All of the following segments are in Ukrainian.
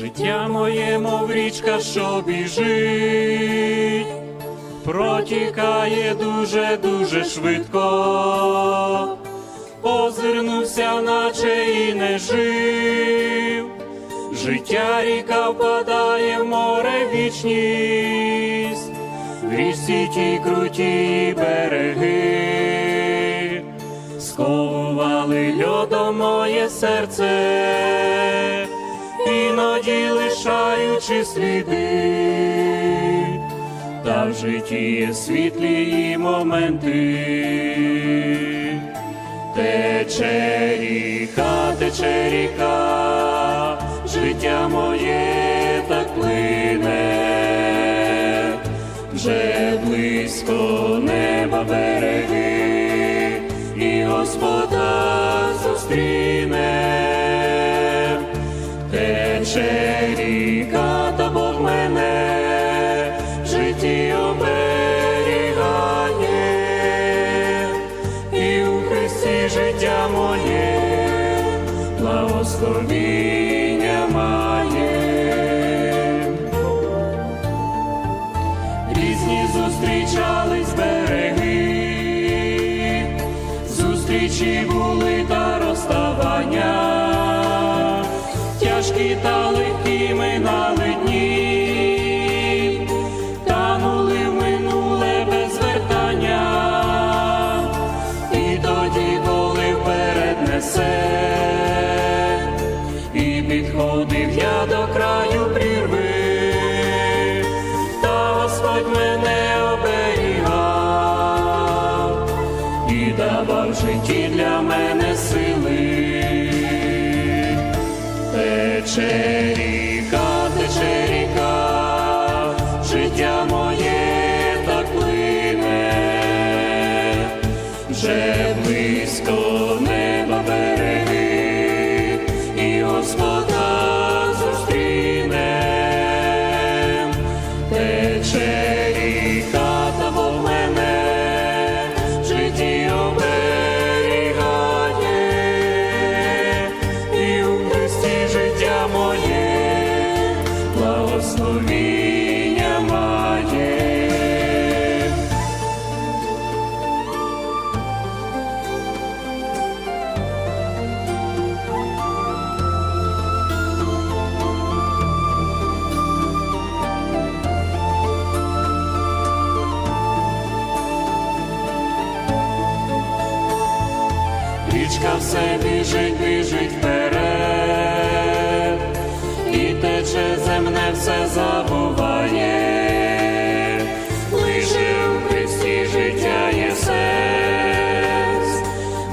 Життя моє, мов річка, що біжить, протікає дуже, дуже швидко, озирнувся, наче і не жив. Життя ріка впадає в море вічність, в річці ті круті береги, сковували льодом моє серце, іноді лишаючи сліди, та в житті є світлі моменти. Тече ріка, тече ріка, життя моє так плине, вже близько неба береги, і Господа зустріне, тече ріка, та Бог мене в житті оберігає і у Христі життя моє, благословіння має. Різні зустрічались береги, зустрічі були та розставання, тяжкі та легкі минали дні, танули в минуле без вертання. І тоді, коли вперед несе, і підходив я до краю прірви, та Господь мене Тече ріка, тече життя моє так плине, вже Річка все біжить, біжить вперед, тече земне все забуває, лише у Христі життя є сенс,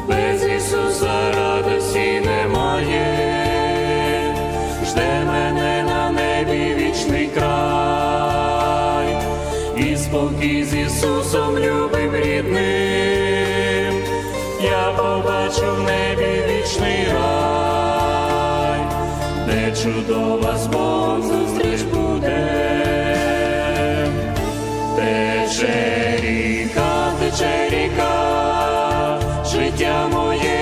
без Ісуса радості немає, жде мене на небі вічний чудова з Богом зустріч буде, тече ріка, тече ріка, життя моє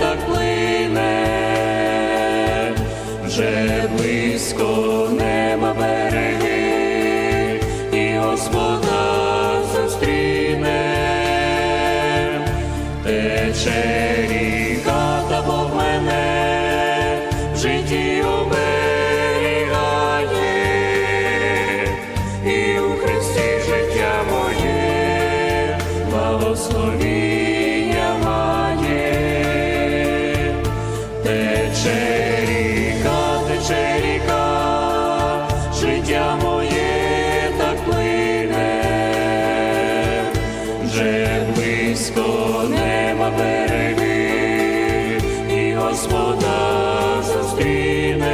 так плине, вже близько неба береги, і Господа зустріне. Оберігає, і у Христі життя моє, благословіння має. Тече ріка, життя моє так плине, вже близько неба береги, і Господа зустріне,